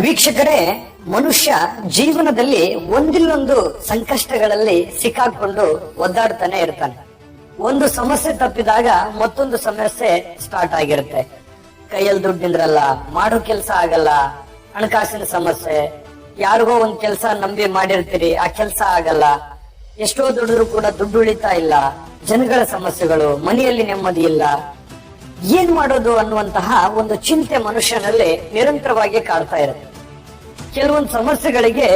ವೀಕ್ಷಕರೇ, ಮನುಷ್ಯ ಜೀವನದಲ್ಲಿ ಒಂದಿಲ್ಲೊಂದು ಸಂಕಷ್ಟಗಳಲ್ಲಿ ಸಿಕ್ಕಾಕೊಂಡು ಒದ್ದಾಡ್ತಾನೆ ಇರ್ತಾನೆ. ಒಂದು ಸಮಸ್ಯೆ ತಪ್ಪಿದಾಗ ಮತ್ತೊಂದು ಸಮಸ್ಯೆ ಸ್ಟಾರ್ಟ್ ಆಗಿರುತ್ತೆ. ಕೈಯಲ್ಲಿ ದುಡ್ಡು ಮಾಡೋ ಕೆಲಸ ಆಗಲ್ಲ, ಹಣಕಾಸಿನ ಸಮಸ್ಯೆ. ಯಾರಿಗೋ ಒಂದ್ ಕೆಲಸ ನಂಬಿ ಮಾಡಿರ್ತೀರಿ, ಆ ಕೆಲಸ ಆಗಲ್ಲ. ಎಷ್ಟೋ ದುಡಿದ್ರು ಕೂಡ ದುಡ್ಡು ಉಳಿತಾ ಇಲ್ಲ. ಜನಗಳ ಸಮಸ್ಯೆಗಳು, ಮನೆಯಲ್ಲಿ ನೆಮ್ಮದಿ ಇಲ್ಲ. ಏನ್ ಮಾಡೋದು ಅನ್ನುವಂತಹ ಒಂದು ಚಿಂತೆ ಮನುಷ್ಯನಲ್ಲಿ ನಿರಂತರವಾಗಿ ಕಾಡ್ತಾ ಇರುತ್ತೆ. ಕೆಲವೊಂದು ಸಮಸ್ಯೆಗಳಿಗೆ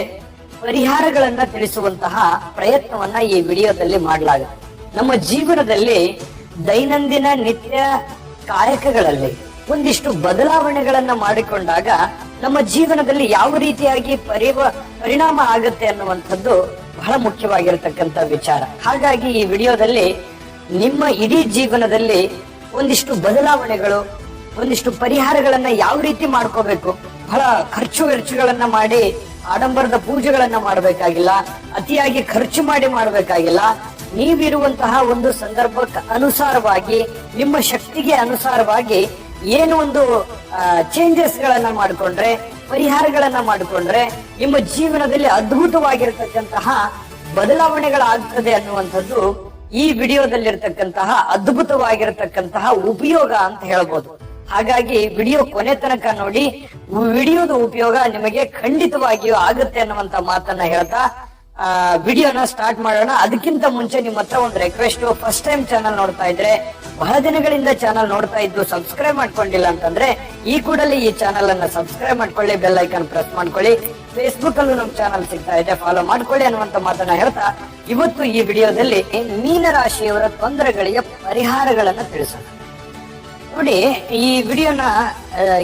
ಪರಿಹಾರಗಳನ್ನ ತಿಳಿಸುವಂತಹ ಪ್ರಯತ್ನವನ್ನ ಈ ವಿಡಿಯೋದಲ್ಲಿ ಮಾಡಲಾಗುತ್ತೆ. ನಮ್ಮ ಜೀವನದಲ್ಲಿ ದೈನಂದಿನ ನಿತ್ಯ ಕಾಯಕಗಳಲ್ಲಿ ಒಂದಿಷ್ಟು ಬದಲಾವಣೆಗಳನ್ನ ಮಾಡಿಕೊಂಡಾಗ ನಮ್ಮ ಜೀವನದಲ್ಲಿ ಯಾವ ರೀತಿಯಾಗಿ ಪರಿವ, ಪರಿಣಾಮ ಆಗುತ್ತೆ ಅನ್ನುವಂಥದ್ದು ಬಹಳ ಮುಖ್ಯವಾಗಿರತಕ್ಕಂತ ವಿಚಾರ. ಹಾಗಾಗಿ ಈ ವಿಡಿಯೋದಲ್ಲಿ ನಿಮ್ಮ ಇಡೀ ಜೀವನದಲ್ಲಿ ಒಂದಿಷ್ಟು ಬದಲಾವಣೆಗಳು, ಒಂದಿಷ್ಟು ಪರಿಹಾರಗಳನ್ನ ಯಾವ ರೀತಿ ಮಾಡ್ಕೋಬೇಕು? ಬಹಳ ಖರ್ಚು ವೆಚ್ಚಗಳನ್ನ ಮಾಡಿ, ಆಡಂಬರದ ಪೂಜೆಗಳನ್ನ ಮಾಡಬೇಕಾಗಿಲ್ಲ, ಅತಿಯಾಗಿ ಖರ್ಚು ಮಾಡಿ ಮಾಡಬೇಕಾಗಿಲ್ಲ. ನೀವಿರುವಂತಹ ಒಂದು ಸಂದರ್ಭಕ್ಕೆ ಅನುಸಾರವಾಗಿ, ನಿಮ್ಮ ಶಕ್ತಿಗೆ ಅನುಸಾರವಾಗಿ ಏನು ಒಂದು ಚೇಂಜಸ್ ಗಳನ್ನ ಮಾಡಿಕೊಂಡ್ರೆ, ಪರಿಹಾರಗಳನ್ನ ಮಾಡಿಕೊಂಡ್ರೆ, ನಿಮ್ಮ ಜೀವನದಲ್ಲಿ ಅದ್ಭುತವಾಗಿರ್ತಕ್ಕಂತಹ ಬದಲಾವಣೆಗಳಾಗ್ತದೆ ಅನ್ನುವಂಥದ್ದು ಈ ವಿಡಿಯೋದಲ್ಲಿರ್ತಕ್ಕಂತಹ ಅದ್ಭುತವಾಗಿರತಕ್ಕಂತಹ ಉಪಯೋಗ ಅಂತ ಹೇಳ್ಬೋದು. ಹಾಗಾಗಿ ವಿಡಿಯೋ ಕೊನೆ ತನಕ ನೋಡಿ, ವಿಡಿಯೋದ ಉಪಯೋಗ ನಿಮಗೆ ಖಂಡಿತವಾಗಿಯೂ ಆಗುತ್ತೆ ಅನ್ನುವಂತ ಮಾತನ್ನ ಹೇಳ್ತಾ, ಆ, ವಿಡಿಯೋನ ಸ್ಟಾರ್ಟ್ ಮಾಡೋಣ. ಅದಕ್ಕಿಂತ ಮುಂಚೆ ನಿಮ್ಮ ಹತ್ರ ಒಂದು ರಿಕ್ವೆಸ್ಟ್ ಫಸ್ಟ್ ಟೈಮ್ ಚಾನಲ್ ನೋಡ್ತಾ ಇದ್ರೆ, ಬಹಳ ದಿನಗಳಿಂದ ಚಾನಲ್ ನೋಡ್ತಾ ಇದ್ದು ಸಬ್ಸ್ಕ್ರೈಬ್ ಮಾಡ್ಕೊಂಡಿಲ್ಲ ಅಂತಂದ್ರೆ, ಈ ಕೂಡಲೇ ಈ ಚಾನಲ್ ಅನ್ನ ಸಬ್ಸ್ಕ್ರೈಬ್ ಮಾಡ್ಕೊಳ್ಳಿ ಬೆಲ್ ಐಕನ್ ಪ್ರೆಸ್ ಮಾಡ್ಕೊಳ್ಳಿ. ಫೇಸ್ಬುಕ್ ಅಲ್ಲೂ ನಮ್ ಚಾನಲ್ ಸಿಗ್ತಾ ಇದೆ. ಫಾಲೋ ಮಾಡ್ಕೊಳ್ಳಿ ಅನ್ನುವಂತ ಮಾತನ್ನ ಹೇಳ್ತಾ, ಇವತ್ತು ಈ ವಿಡಿಯೋದಲ್ಲಿ ಮೀನರಾಶಿಯವರ ತೊಂದರೆಗಳಿಗೆ ಪರಿಹಾರಗಳನ್ನ ತಿಳಿಸೋಣ. ನೋಡಿ, ಈ ವಿಡಿಯೋನ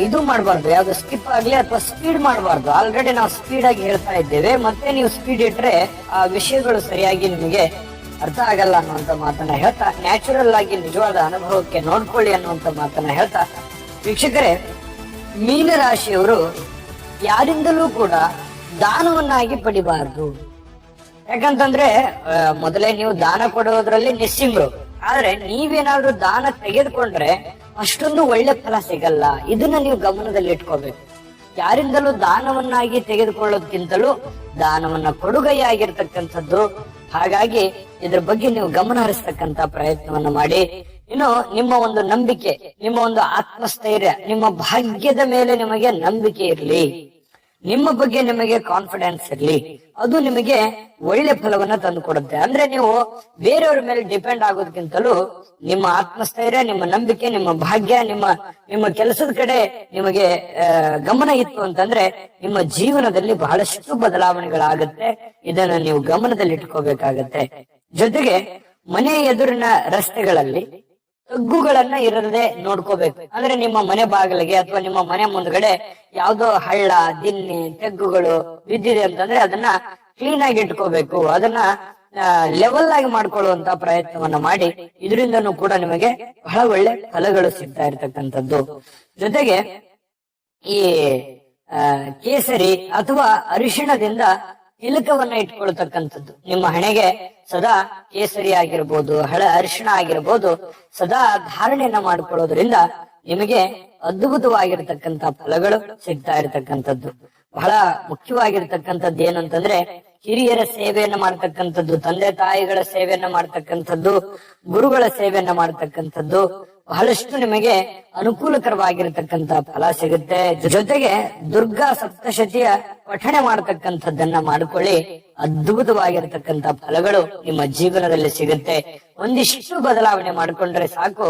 ಇದು ಮಾಡಬಾರ್ದು. ಯಾವ್ದು ಸ್ಕಿಪ್ ಆಗ್ಲಿ ಅಥವಾ ಸ್ಪೀಡ್ ಮಾಡಬಾರ್ದು. ಆಲ್ರೆಡಿ ನಾವು ಸ್ಪೀಡ್ ಆಗಿ ಹೇಳ್ತಾ ಇದ್ದೇವೆ. ಮತ್ತೆ ನೀವು ಸ್ಪೀಡ್ ಇಟ್ರೆ ಆ ವಿಷಯಗಳು ಸರಿಯಾಗಿ ನಿಮಗೆ ಅರ್ಥ ಆಗಲ್ಲ ಅನ್ನುವಂತ ಮಾತನ್ನ ಹೇಳ್ತಾ ನ್ಯಾಚುರಲ್ ಆಗಿ ನಿಜವಾದ ಅನುಭವಕ್ಕೆ ನೋಡ್ಕೊಳ್ಳಿ ಅನ್ನುವಂತ ಮಾತನ್ನ ಹೇಳ್ತಾ, ವೀಕ್ಷಕರೇ, ಮೀನರಾಶಿಯವರು ಯಾರಿಂದಲೂ ಕೂಡ ದಾನವನ್ನಾಗಿ ಪಡಿಬಾರದು. ಯಾಕಂತಂದ್ರೆ ಮೊದಲೇ ನೀವು ದಾನ ಕೊಡೋದ್ರಲ್ಲಿ ನಿಸ್ಸಿಂಗರು ಆದ್ರೆ ನೀವೇನಾದ್ರೂ ದಾನ ತೆಗೆದುಕೊಂಡ್ರೆ ಅಷ್ಟೊಂದು ಒಳ್ಳೆ ಫಲ ಸಿಗಲ್ಲ. ಇದನ್ನ ನೀವು ಗಮನದಲ್ಲಿ ಇಟ್ಕೋಬೇಕು. ಯಾರಿಂದಲೂ ದಾನವನ್ನಾಗಿ ತೆಗೆದುಕೊಳ್ಳೋದ್ಕಿಂತಲೂ ದಾನವನ್ನ ಕೊಡುಗೆಯಾಗಿರ್ತಕ್ಕಂಥದ್ದು. ಹಾಗಾಗಿ ಇದ್ರ ಬಗ್ಗೆ ನೀವು ಗಮನ ಹರಿಸ್ತಕ್ಕಂತ ಪ್ರಯತ್ನವನ್ನ ಮಾಡಿ. ಇನ್ನು ನಿಮ್ಮ ಒಂದು ನಂಬಿಕೆ, ನಿಮ್ಮ ಒಂದು ಆತ್ಮಸ್ಥೈರ್ಯ, ನಿಮ್ಮ ಭಾಗ್ಯದ ಮೇಲೆ ನಿಮಗೆ ನಂಬಿಕೆ ಇರಲಿ. ನಿಮ್ಮ ಬಗ್ಗೆ ನಿಮಗೆ ಕಾನ್ಫಿಡೆನ್ಸ್ ಇರ್ಲಿ. ಅದು ನಿಮಗೆ ಒಳ್ಳೆ ಫಲವನ್ನ ತಂದು ಕೊಡುತ್ತೆ ಅಂದ್ರೆ ನೀವು ಬೇರೆಯವರ ಮೇಲೆ ಡಿಪೆಂಡ್ ಆಗೋದಕ್ಕಿಂತಲೂ ನಿಮ್ಮ ಆತ್ಮಸ್ಥೈರ್ಯ, ನಿಮ್ಮ ನಂಬಿಕೆ, ನಿಮ್ಮ ಭಾಗ್ಯ, ನಿಮ್ಮ ನಿಮ್ಮ ಕೆಲಸದ ಕಡೆ ನಿಮಗೆ ಗಮನ ಇತ್ತು ಅಂತಂದ್ರೆ ನಿಮ್ಮ ಜೀವನದಲ್ಲಿ ಬಹಳಷ್ಟು ಬದಲಾವಣೆಗಳಾಗುತ್ತೆ. ಇದನ್ನ ನೀವು ಗಮನದಲ್ಲಿ ಇಟ್ಕೋಬೇಕಾಗತ್ತೆ ಜೊತೆಗೆ ಮನೆ ಎದುರಿನ ರಸ್ತೆಗಳಲ್ಲಿ ತಗ್ಗುಗಳನ್ನ ಇರದೆ ನೋಡ್ಕೋಬೇಕು. ಅಂದ್ರೆ ನಿಮ್ಮ ಮನೆ ಬಾಗಿಲಿಗೆ ಅಥವಾ ನಿಮ್ಮ ಮನೆ ಮುಂದ್ಗಡೆ ಯಾವ್ದೋ ಹಳ್ಳ ದಿನ್ನಿ ತೆಗ್ಗುಗಳು ಬಿದ್ದಿದೆ ಅಂತಂದ್ರೆ ಅದನ್ನ ಕ್ಲೀನ್ ಆಗಿ ಇಟ್ಕೋಬೇಕು. ಅದನ್ನ ಲೆವೆಲ್ ಆಗಿ ಮಾಡ್ಕೊಳ್ಳುವಂತ ಪ್ರಯತ್ನವನ್ನ ಮಾಡಿ ಇದರಿಂದನೂ ಕೂಡ ನಿಮಗೆ ಬಹಳ ಒಳ್ಳೆ ಫಲಗಳು ಸಿಗ್ತಾ ಇರ್ತಕ್ಕಂಥದ್ದು. ಜೊತೆಗೆ ಈ ಕೇಸರಿ ಅಥವಾ ಅರಿಶಿಣದಿಂದ ತಿಲಕವನ್ನ ಇಟ್ಕೊಳ್ತಕ್ಕಂಥದ್ದು. ನಿಮ್ಮ ಹಣೆಗೆ ಸದಾ ಕೇಸರಿ ಆಗಿರ್ಬೋದು, ಹಳ ಅರಿಶಿಣ ಆಗಿರ್ಬೋದು, ಸದಾ ಧಾರಣೆಯನ್ನ ಮಾಡ್ಕೊಳ್ಳೋದ್ರಿಂದ ನಿಮಗೆ ಅದ್ಭುತವಾಗಿರತಕ್ಕಂತ ಫಲಗಳು ಸಿಗ್ತಾ ಇರತಕ್ಕಂಥದ್ದು. ಬಹಳ ಮುಖ್ಯವಾಗಿರ್ತಕ್ಕಂಥದ್ದು ಏನಂತಂದ್ರೆ, ಹಿರಿಯರ ಸೇವೆಯನ್ನ ಮಾಡ್ತಕ್ಕಂಥದ್ದು, ತಂದೆ ತಾಯಿಗಳ ಸೇವೆಯನ್ನ ಮಾಡ್ತಕ್ಕಂಥದ್ದು, ಗುರುಗಳ ಸೇವೆಯನ್ನ ಮಾಡ್ತಕ್ಕಂಥದ್ದು ಬಹಳಷ್ಟು ನಿಮಗೆ ಅನುಕೂಲಕರವಾಗಿರತಕ್ಕಂತ ಫಲ ಸಿಗುತ್ತೆ. ಜೊತೆಗೆ ದುರ್ಗಾ ಸಪ್ತಶತಿಯ ಪಠಣೆ ಮಾಡತಕ್ಕಂಥದ್ದನ್ನ ಮಾಡ್ಕೊಳ್ಳಿ. ಅದ್ಭುತವಾಗಿರತಕ್ಕಂತ ಫಲಗಳು ನಿಮ್ಮ ಜೀವನದಲ್ಲಿ ಸಿಗುತ್ತೆ. ಒಂದಿಷ್ಟು ಬದಲಾವಣೆ ಮಾಡ್ಕೊಂಡ್ರೆ ಸಾಕು.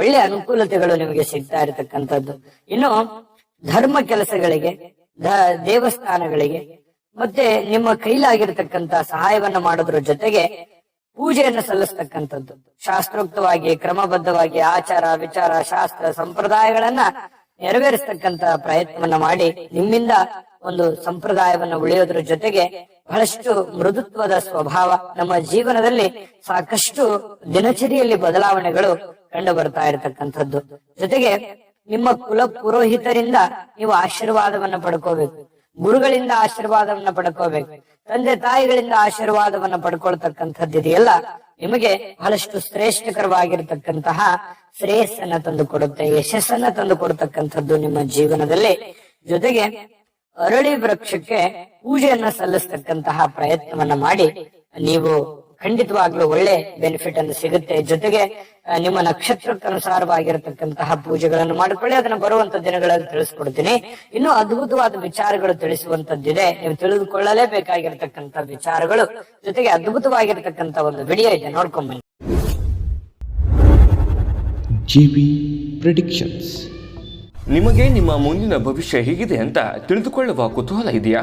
ಒಳ್ಳೆ ಅನುಕೂಲತೆಗಳು ನಿಮಗೆ ಸಿಗ್ತಾ ಇರತಕ್ಕಂಥದ್ದು. ಇನ್ನು ಧರ್ಮ ಕೆಲಸಗಳಿಗೆ ದೇವಸ್ಥಾನಗಳಿಗೆ, ಮತ್ತೆ ನಿಮ್ಮ ಕೈಲಾಗಿರ್ತಕ್ಕಂತ ಸಹಾಯವನ್ನ ಮಾಡೋದ್ರ ಜೊತೆಗೆ ಪೂಜೆಯನ್ನು ಸಲ್ಲಿಸ್ತಕ್ಕಂಥದ್ದು. ಶಾಸ್ತ್ರೋಕ್ತವಾಗಿ, ಕ್ರಮಬದ್ಧವಾಗಿ ಆಚಾರ, ವಿಚಾರ, ಶಾಸ್ತ್ರ ಸಂಪ್ರದಾಯಗಳನ್ನ ನೆರವೇರಿಸ್ತಕ್ಕಂತ ಪ್ರಯತ್ನವನ್ನ ಮಾಡಿ ನಿಮ್ಮಿಂದ ಒಂದು ಸಂಪ್ರದಾಯವನ್ನ ಉಳಿಯೋದ್ರ ಜೊತೆಗೆ ಬಹಳಷ್ಟು ಮೃದುತ್ವದ ಸ್ವಭಾವ ನಮ್ಮ ಜೀವನದಲ್ಲಿ ಸಾಕಷ್ಟು ದಿನಚರಿಯಲ್ಲಿ ಬದಲಾವಣೆಗಳು ಕಂಡು ಬರ್ತಾ ಇರತಕ್ಕಂಥದ್ದು. ಜೊತೆಗೆ ನಿಮ್ಮ ಕುಲ ಪುರೋಹಿತರಿಂದ ನೀವು ಆಶೀರ್ವಾದವನ್ನು ಪಡ್ಕೋಬೇಕು. ಗುರುಗಳಿಂದ ಆಶೀರ್ವಾದವನ್ನ ಪಡ್ಕೋಬೇಕು. ತಂದೆ ತಾಯಿಗಳಿಂದ ಆಶೀರ್ವಾದವನ್ನ ಪಡ್ಕೊಳ್ತಕ್ಕಂಥದ್ದು ಇದೆಯಲ್ಲ? ನಿಮಗೆ ಬಹಳಷ್ಟು ಶ್ರೇಷ್ಠಕರವಾಗಿರ್ತಕ್ಕಂತಹ ಶ್ರೇಯಸ್ಸನ್ನ ತಂದು ಕೊಡುತ್ತೆ. ಯಶಸ್ಸನ್ನ ತಂದು ಕೊಡ್ತಕ್ಕಂಥದ್ದು ನಿಮ್ಮ ಜೀವನದಲ್ಲಿ. ಜೊತೆಗೆ ಅರಳಿ ವೃಕ್ಷಕ್ಕೆ ಪೂಜೆಯನ್ನ ಸಲ್ಲಿಸ್ತಕ್ಕಂತಹ ಪ್ರಯತ್ನವನ್ನ ಮಾಡಿ, ನೀವು ಖಂಡಿತವಾಗ್ಲೂ ಒಳ್ಳೆ ಬೆನಿಫಿಟ್ ಅನ್ನು ಸಿಗುತ್ತೆ. ಜೊತೆಗೆ ನಿಮ್ಮ ನಕ್ಷತ್ರಕ್ಕನುಸಾರವಾಗಿರತಕ್ಕಂತಹ ಪೂಜೆಗಳನ್ನು ಮಾಡಿಕೊಳ್ಳಿ. ಅದನ್ನ ಬರುವಂತ ದಿನಗಳಲ್ಲಿ ತಿಳಿಸ್ಕೊಡ್ತೀನಿ. ಇನ್ನು ಅದ್ಭುತವಾದ ವಿಚಾರಗಳು ತಿಳಿಸುವಂತದ್ದಿದೆ. ನೀವು ತಿಳಿದುಕೊಳ್ಳಲೇಬೇಕಾಗಿರತಕ್ಕಂತ ವಿಚಾರಗಳು ಜೊತೆಗೆ ಅದ್ಭುತವಾಗಿರತಕ್ಕಂತ ಒಂದು ವಿಡಿಯೋ ಇದೆ. ನೋಡ್ಕೊಂಬನ್ನಿ. ಜಿ ಪ್ರಿಡಿಕ್ಷನ್ಸ್ ನಿಮಗೆ ನಿಮ್ಮ ಮುಂದಿನ ಭವಿಷ್ಯ ಹೇಗಿದೆ ಅಂತ ತಿಳಿದುಕೊಳ್ಳುವ ಕುತೂಹಲ ಇದೆಯಾ?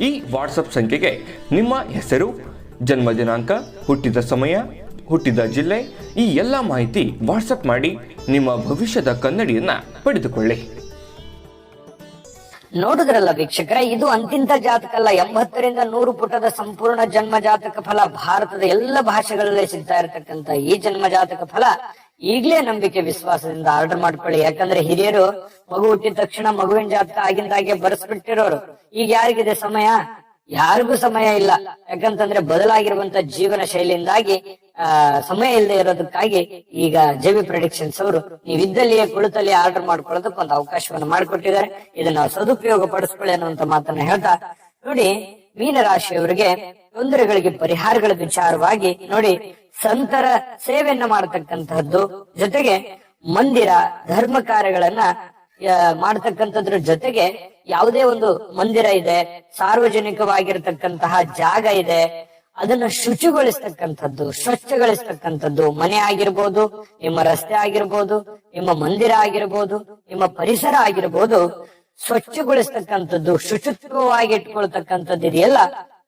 ಈ ವಾಟ್ಸಪ್ ಸಂಖ್ಯೆಗೆ ನಿಮ್ಮ ಹೆಸರು, ಜನ್ಮ ದಿನಾಂಕ, ಹುಟ್ಟಿದ ಸಮಯ, ಹುಟ್ಟಿದ ಜಿಲ್ಲೆ, ಈ ಎಲ್ಲ ಮಾಹಿತಿ ವಾಟ್ಸಪ್ ಮಾಡಿ ನಿಮ್ಮ ಭವಿಷ್ಯದ ಕನ್ನಡಿಯನ್ನ ಪಡೆದುಕೊಳ್ಳಿ. ನೋಡಿದ್ರಲ್ಲ ವೀಕ್ಷಕರ, ಇದು ಅಂತಿಂತ ಜಾತಕ ಅಲ್ಲ ಎಂಬತ್ತರಿಂದ ನೂರು ಪುಟದ ಸಂಪೂರ್ಣ ಜನ್ಮ ಜಾತಕ ಫಲ. ಭಾರತದ ಎಲ್ಲ ಭಾಷೆಗಳಲ್ಲೇ ಸಿಗ್ತಾ ಇರತಕ್ಕಂತ ಈ ಜನ್ಮ ಜಾತಕ ಫಲ ಈಗಲೇ ನಂಬಿಕೆ ವಿಶ್ವಾಸದಿಂದ ಆರ್ಡರ್ ಮಾಡ್ಕೊಳ್ಳಿ. ಯಾಕಂದ್ರೆ ಹಿರಿಯರು ಮಗು ಹುಟ್ಟಿದ ತಕ್ಷಣ ಮಗುವಿನ ಜಾತಕ ಆಗಿಂದಾಗೆ ಬರೆಸ್ಬಿಟ್ಟಿರೋರು. ಈಗ ಯಾರಿಗಿದೆ ಸಮಯ? ಯಾರಿಗೂ ಸಮಯ ಇಲ್ಲ. ಯಾಕಂತಂದ್ರೆ ಬದಲಾಗಿರುವಂತ ಜೀವನ ಶೈಲಿಯಿಂದಾಗಿ, ಆ, ಸಮಯ ಇಲ್ಲದೆ ಇರೋದಕ್ಕಾಗಿ ಈಗ ಜೆವಿ ಪ್ರೊಡಿಕ್ಷನ್ಸ್ ಅವರು ನೀವಿದ್ದಲ್ಲಿಯೇ ಕುಳಿತಲ್ಲಿ ಆರ್ಡರ್ ಮಾಡ್ಕೊಳ್ಳೋದಕ್ಕೆ ಒಂದು ಅವಕಾಶವನ್ನು ಮಾಡಿಕೊಟ್ಟಿದ್ದಾರೆ. ಇದನ್ನ ಸದುಪಯೋಗ ಪಡಿಸ್ಕೊಳ್ಳಿ ಅನ್ನುವಂತ ಮಾತನ್ನ ಹೇಳ್ತಾ, ನೋಡಿ, ಮೀನರಾಶಿಯವರಿಗೆ ತೊಂದರೆಗಳಿಗೆ ಪರಿಹಾರಗಳ ವಿಚಾರವಾಗಿ ನೋಡಿ ಸಂತರ ಸೇವೆಯನ್ನ ಮಾಡತಕ್ಕಂತಹದ್ದು, ಜೊತೆಗೆ ಮಂದಿರ, ಧರ್ಮ ಕಾರ್ಯಗಳನ್ನ ಮಾಡತಕ್ಕಂಥದ್ರ ಜೊತೆಗೆ ಯಾವುದೇ ಒಂದು ಮಂದಿರ ಇದೆ, ಸಾರ್ವಜನಿಕವಾಗಿರತಕ್ಕಂತಹ ಜಾಗ ಇದೆ, ಅದನ್ನ ಶುಚಿಗೊಳಿಸ್ತಕ್ಕಂಥದ್ದು, ಸ್ವಚ್ಛಗೊಳಿಸ್ತಕ್ಕಂಥದ್ದು, ಮನೆ ಆಗಿರ್ಬೋದು, ನಿಮ್ಮ ರಸ್ತೆ ಆಗಿರ್ಬೋದು, ನಿಮ್ಮ ಮಂದಿರ ಆಗಿರ್ಬೋದು, ನಿಮ್ಮ ಪರಿಸರ ಆಗಿರ್ಬೋದು, ಸ್ವಚ್ಛಗೊಳಿಸ್ತಕ್ಕಂಥದ್ದು ಶುಚಿತ್ವವಾಗಿ ಇಟ್ಕೊಳ್ತಕ್ಕಂಥದ್ದು ಇದೆಯಲ್ಲ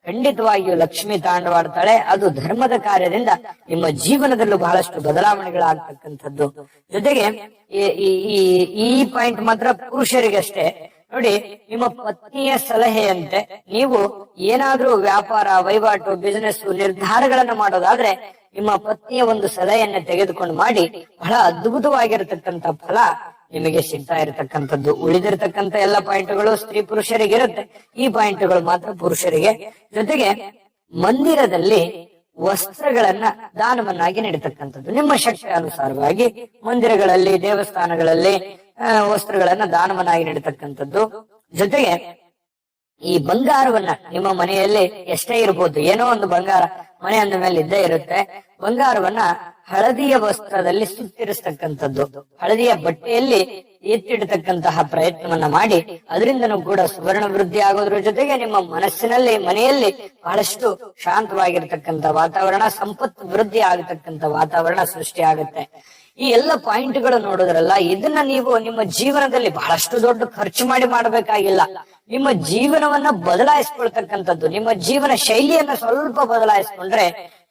ಖಂಡಿತವಾಗಿಯೂ ಲಕ್ಷ್ಮಿ ತಾಂಡವಾಡ್ತಾಳೆ. ಅದು ಧರ್ಮದ ಕಾರ್ಯದಿಂದ ನಿಮ್ಮ ಜೀವನದಲ್ಲೂ ಬಹಳಷ್ಟು ಬದಲಾವಣೆಗಳಾಗ್ತಕ್ಕಂಥದ್ದು. ಜೊತೆಗೆ ಈ- ಪಾಯಿಂಟ್ ಮಾತ್ರ ಪುರುಷರಿಗಷ್ಟೇ. ನೋಡಿ, ನಿಮ್ಮ ಪತ್ನಿಯ ಸಲಹೆಯಂತೆ ನೀವು ಏನಾದ್ರೂ ವ್ಯಾಪಾರ ವಹಿವಾಟು ಬಿಸಿನೆಸ್ ನಿರ್ಧಾರಗಳನ್ನು ಮಾಡೋದಾದ್ರೆ ನಿಮ್ಮ ಪತ್ನಿಯ ಒಂದು ಸಲಹೆಯನ್ನ ತೆಗೆದುಕೊಂಡು ಮಾಡಿ. ಬಹಳ ಅದ್ಭುತವಾಗಿರತಕ್ಕಂತ ಫಲ ನಿಮಗೆ ಸಿಗ್ತಾ ಇರತಕ್ಕಂಥದ್ದು ಉಳಿದಿರತಕ್ಕಂತ ಎಲ್ಲ ಪಾಯಿಂಟ್ಗಳು ಸ್ತ್ರೀ ಪುರುಷರಿಗೆ ಇರುತ್ತೆ. ಈ ಪಾಯಿಂಟ್ಗಳು ಮಾತ್ರ ಪುರುಷರಿಗೆ. ಜೊತೆಗೆ ಮಂದಿರದಲ್ಲಿ ವಸ್ತ್ರಗಳನ್ನ ದಾನವನ್ನಾಗಿ ನೀಡತಕ್ಕಂಥದ್ದು. ನಿಮ್ಮ ಶಕ್ತಿ ಅನುಸಾರವಾಗಿ ಮಂದಿರಗಳಲ್ಲಿ, ದೇವಸ್ಥಾನಗಳಲ್ಲಿ ವಸ್ತ್ರಗಳನ್ನ ದಾನವನ್ನಾಗಿ ನೀಡತಕ್ಕಂಥದ್ದು. ಜೊತೆಗೆ ಈ ಬಂಗಾರವನ್ನ ನಿಮ್ಮ ಮನೆಯಲ್ಲಿ ಎಷ್ಟೇ ಇರ್ಬೋದು, ಏನೋ ಒಂದು ಬಂಗಾರ ಮನೆ ಅಂದ ಮೇಲೆ ಇದ್ದೇ ಇರುತ್ತೆ. ಬಂಗಾರವನ್ನ ಹಳದಿಯ ವಸ್ತ್ರದಲ್ಲಿ ಸುತ್ತಿರಿಸ್ತಕ್ಕಂಥದ್ದು ಹಳದಿಯ ಬಟ್ಟೆಯಲ್ಲಿ ಎತ್ತಿಡತಕ್ಕಂತಹ ಪ್ರಯತ್ನವನ್ನ ಮಾಡಿ, ಅದರಿಂದನೂ ಕೂಡ ಸುವರ್ಣ ವೃದ್ಧಿ ಆಗೋದ್ರ ಜೊತೆಗೆ ನಿಮ್ಮ ಮನಸ್ಸಿನಲ್ಲಿ, ಮನೆಯಲ್ಲಿ ಬಹಳಷ್ಟು ಶಾಂತವಾಗಿರ್ತಕ್ಕಂಥ ವಾತಾವರಣ, ಸಂಪತ್ತು ವೃದ್ಧಿ ಆಗತಕ್ಕಂಥ ವಾತಾವರಣ ಸೃಷ್ಟಿ ಆಗುತ್ತೆ. ಈ ಎಲ್ಲ ಪಾಯಿಂಟ್ಗಳು ನೋಡಿದ್ರಲ್ಲ, ಇದನ್ನ ನೀವು ನಿಮ್ಮ ಜೀವನದಲ್ಲಿ ಬಹಳಷ್ಟು ದೊಡ್ಡ ಖರ್ಚು ಮಾಡಿ ಮಾಡಬೇಕಾಗಿಲ್ಲ. ನಿಮ್ಮ ಜೀವನವನ್ನ ಬದಲಾಯಿಸ್ಕೊಳ್ತಕ್ಕಂಥದ್ದು, ನಿಮ್ಮ ಜೀವನ ಶೈಲಿಯನ್ನ ಸ್ವಲ್ಪ ಬದಲಾಯಿಸ್ಕೊಂಡ್ರೆ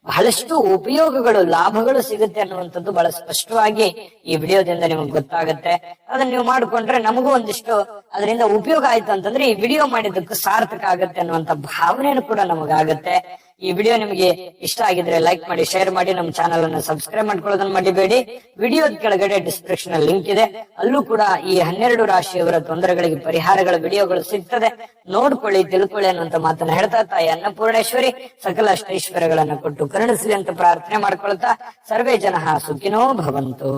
ಬಹಳಷ್ಟು ಉಪಯೋಗಗಳು, ಲಾಭಗಳು ಸಿಗುತ್ತೆ ಅನ್ನುವಂಥದ್ದು ಬಹಳ ಸ್ಪಷ್ಟವಾಗಿ ಈ ವಿಡಿಯೋದಿಂದ ನಿಮಗೆ ಗೊತ್ತಾಗುತ್ತೆ. ಅದನ್ನ ನೀವು ಮಾಡ್ಕೊಂಡ್ರೆ ನಮಗೂ ಒಂದಿಷ್ಟು ಅದರಿಂದ ಉಪಯೋಗ ಆಯ್ತು ಅಂತಂದ್ರೆ ಈ ವಿಡಿಯೋ ಮಾಡಿದ್ದಕ್ಕೂ ಸಾರ್ಥಕ ಆಗುತ್ತೆ ಅನ್ನುವಂತ ಭಾವನೆನೂ ಕೂಡ ನಮಗಾಗತ್ತೆ. ಈ ವಿಡಿಯೋ ನಿಮಗೆ ಇಷ್ಟ ಆಗಿದ್ರೆ ಲೈಕ್ ಮಾಡಿ, ಶೇರ್ ಮಾಡಿ, ನಮ್ಮ ಚಾನಲ್ ಅನ್ನು ಸಬ್ಸ್ಕ್ರೈಬ್ ಮಾಡ್ಕೊಳ್ಳೋದನ್ನ ಮಡಿಬೇಡಿ ವಿಡಿಯೋ ಕೆಳಗಡೆ ಡಿಸ್ಕ್ರಿಪ್ಷನ್ ಲಿಂಕ್ ಇದೆ. ಅಲ್ಲೂ ಕೂಡ ಈ ಹನ್ನೆರಡು ರಾಶಿಯವರ ತೊಂದರೆಗಳಿಗೆ ಪರಿಹಾರಗಳ ವಿಡಿಯೋಗಳು ಸಿಗ್ತದೆ. ನೋಡ್ಕೊಳ್ಳಿ, ತಿಳ್ಕೊಳ್ಳಿ ಅನ್ನುವಂತ ಮಾತನ್ನ ಹೇಳ್ತಾ ತಾಯಿ ಅನ್ನಪೂರ್ಣೇಶ್ವರಿ. ಸಕಲ ಅಷ್ಟೈಶ್ವರ್ಯಗಳನ್ನು ಕೊಟ್ಟು ಕರುಣಿಸಲಿ ಅಂತ ಪ್ರಾರ್ಥನೆ ಮಾಡ್ಕೊಳ್ತಾ ಸರ್ವೇ ಜನ ಸುಖಿನೋ ಭವಂತು.